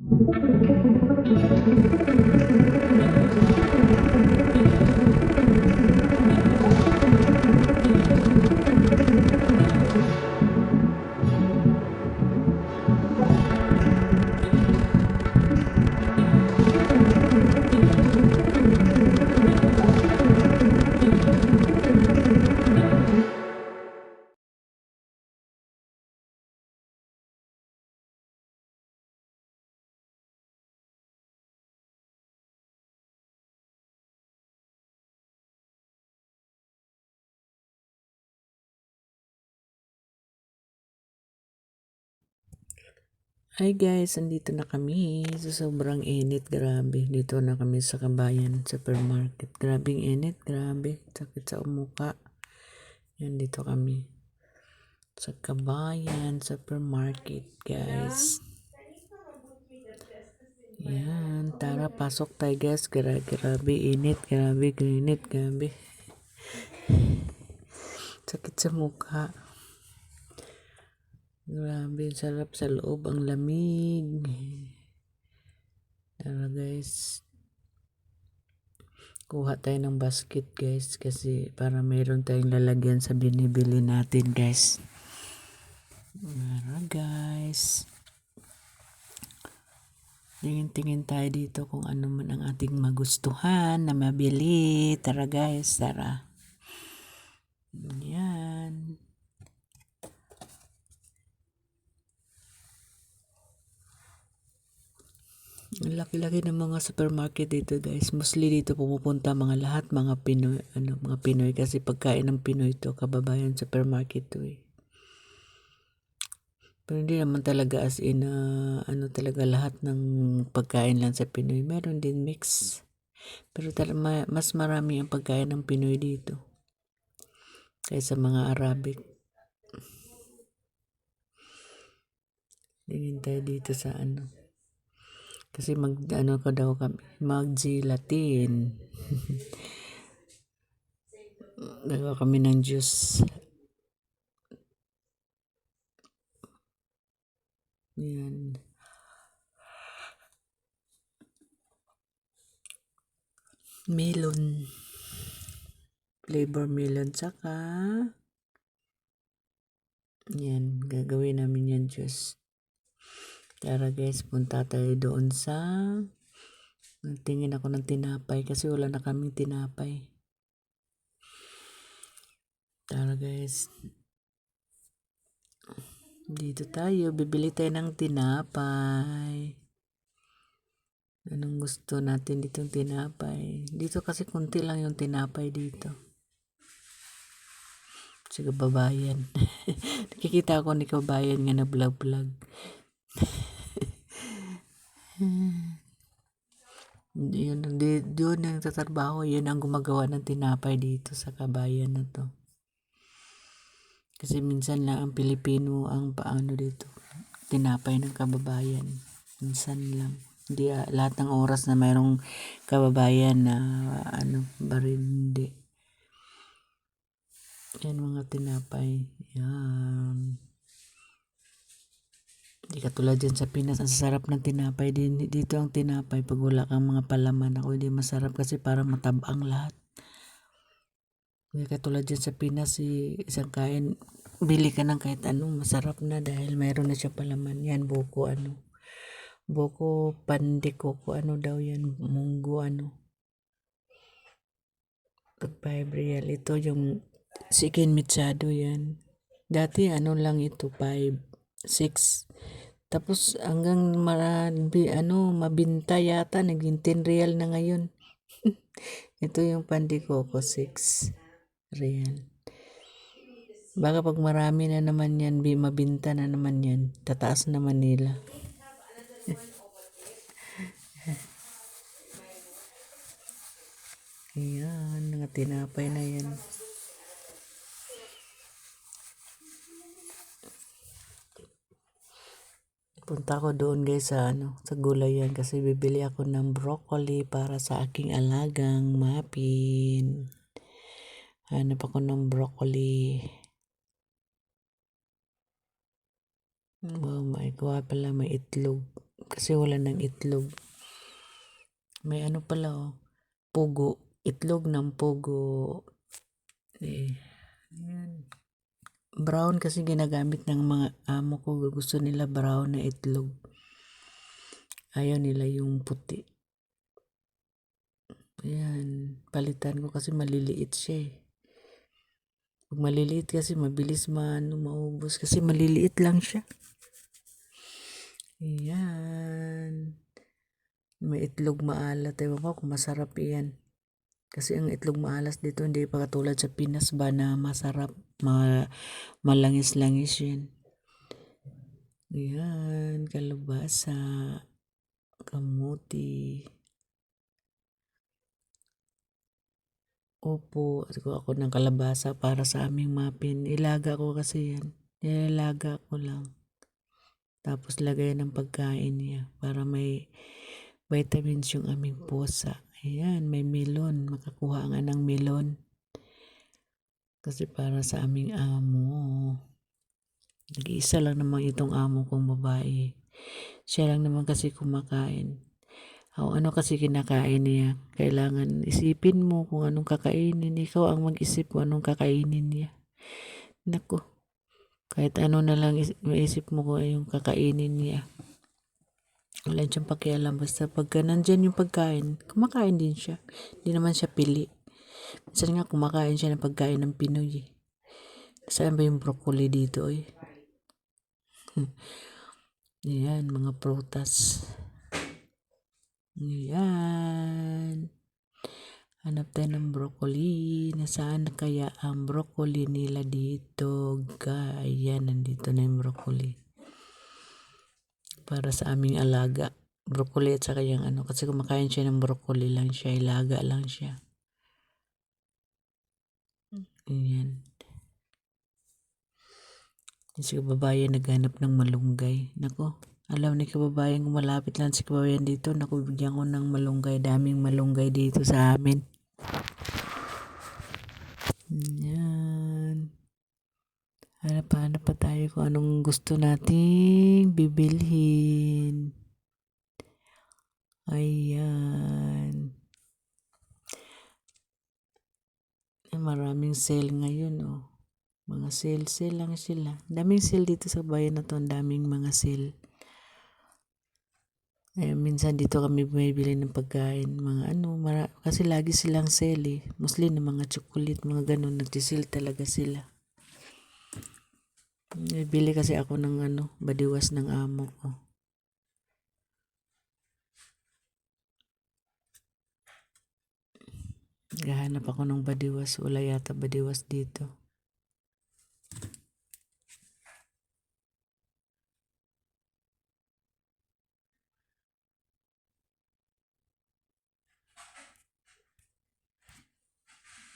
Thank you. Hi guys, andito na kami. Sa sobrang init, grabe. Dito na kami sa Kabayan Supermarket. Grabing init, grabe. Sakit sa umuka. Yan, dito kami. Sa Kabayan Supermarket, guys. Yan, tara, pasok tayo guys. Gra grabe, init, grabe, init, grabe. Sakit sa mukha. Grabe, sarap sa loob. Ang lamig. Tara guys. Kuha tayo ng basket guys. Kasi para mayroon tayong lalagyan sa binibili natin guys. Tara guys. Tingin-tingin tayo dito kung ano man ang ating magustuhan na mabili. Tara guys, tara. Yan. Ang laki-laki ng mga supermarket dito guys. Mostly dito pumupunta mga lahat mga Pinoy, ano, mga Pinoy kasi pagkain ng Pinoy to, kababayan supermarket to eh. Pero hindi naman talaga as in uh, ano talaga lahat ng pagkain lang sa Pinoy. Meron din mix. Pero talaga mas marami ang pagkain ng Pinoy dito kaysa mga Arabic. Tingin tayo dito sa ano. Kasi mag ano ko daw kami, mag gelatin. Nagawa kami ng juice. Yan. Melon. Flavor melon saka yan, gagawin namin yan juice. Tara guys, punta tayo doon sa Tingin ako ng tinapay kasi wala na kaming tinapay. Tara guys. Dito tayo, bibili tayo ng tinapay. Anong gusto natin dito yung tinapay? Dito kasi kunti lang yung tinapay dito. Sa kababayan. Nakikita ako ni kababayan nga na vlog-vlog. Yun, di, yun ang tatrabaho, yun ang gumagawa ng tinapay dito sa kabayan na to. Kasi minsan lang ang Pilipino ang paano dito, tinapay ng kababayan. Minsan lang. Hindi uh, lahat ng oras na mayroong kababayan na uh, ano, barindi. Yan mga tinapay. Yan. Di katulad dyan sa Pinas, ang sarap ng tinapay. Dito ang tinapay, pag wala kang mga palaman, ako hindi masarap kasi para matabang lahat. Di katulad dyan sa Pinas, si, isang kain, bili ka ng kahit anong masarap na dahil mayroon na siya palaman. Yan, buko ano. Buko pandiko ko ano daw yan, munggo ano. Pag 5 real, ito yung chicken mitsado yan. Dati ano lang ito, 5, 6 tapos hanggang marabi, ano, mabinta yata, naging 10 real na ngayon. Ito yung pandikoko, 6 real. Baka pag marami na naman yan, mabinta na naman yan, tataas naman nila. Ayan, mga tinapay na yan. Punta ako doon guys sa ano, sa gulayan kasi bibili ako ng broccoli para sa aking alagang mapin. Hanap ako ng broccoli. Wow, may kuha pala may itlog. kasi wala ng itlog. May ano pala oh, pugo, itlog ng pugo. Eh, ayan. Brown kasi ginagamit ng mga amo ko. Gusto nila brown na itlog. Ayaw nila yung puti. Ayan, palitan ko kasi maliliit siya eh. Pag maliliit kasi mabilis man maubos kasi maliliit lang siya. Ayan. May itlog maalat. Ewan ko kung masarap yan. Kasi ang itlog maalas dito hindi pa katulad sa Pinas ba na masarap. Ma malangis-langis yan. Ayan, kalabasa, kamuti. Opo, ko ako ng kalabasa para sa aming muffin. Ilaga ko kasi yan. Nilalaga ko lang. Tapos lagay ng pagkain niya para may vitamins yung aming pusa. Ayan, may melon. Makakuha nga ng melon. Kasi para sa aming amo. Nag-iisa lang naman itong amo kong babae. Siya lang naman kasi kumakain. O ano kasi kinakain niya. Kailangan isipin mo kung anong kakainin. Ikaw ang mag-isip kung anong kakainin niya. Nako. Kahit ano na lang is- maisip mo kung yung kakainin niya. Wala siyang pakialam. Basta pagka nandyan yung pagkain, kumakain din siya. Hindi naman siya pili. Minsan nga kumakain siya ng pagkain ng Pinoy. Eh. Saan ba yung broccoli dito eh? Yan, mga prutas. Yan. Hanap tayo ng broccoli. Nasaan kaya ang broccoli nila dito? Ayan, nandito na yung broccoli. Para sa aming alaga. Broccoli at saka yung ano. Kasi kumakain siya ng broccoli lang siya. Ilaga lang siya. Ayan. Si kababayan naghanap ng malunggay. Nako, alam ni kababayan kung malapit lang si kababayan dito. Naku, bigyan ko ng malunggay. Daming malunggay dito sa amin. Yan. Hanap-hanap pa tayo kung anong gusto nating bibilhin. Ayan. Maraming sale ngayon, oh. Mga sale, sale lang sila. Daming sale dito sa bayan na to. Ang daming mga sale. Eh, minsan dito kami bumibili ng pagkain. Mga ano, mara- kasi lagi silang sale eh. Mostly ng mga chocolate, mga ganun. Nagsisil talaga sila. Bili kasi ako ng ano, badiwas ng amo ko. Gahanap ako ng badiwas. Wala yata badiwas dito.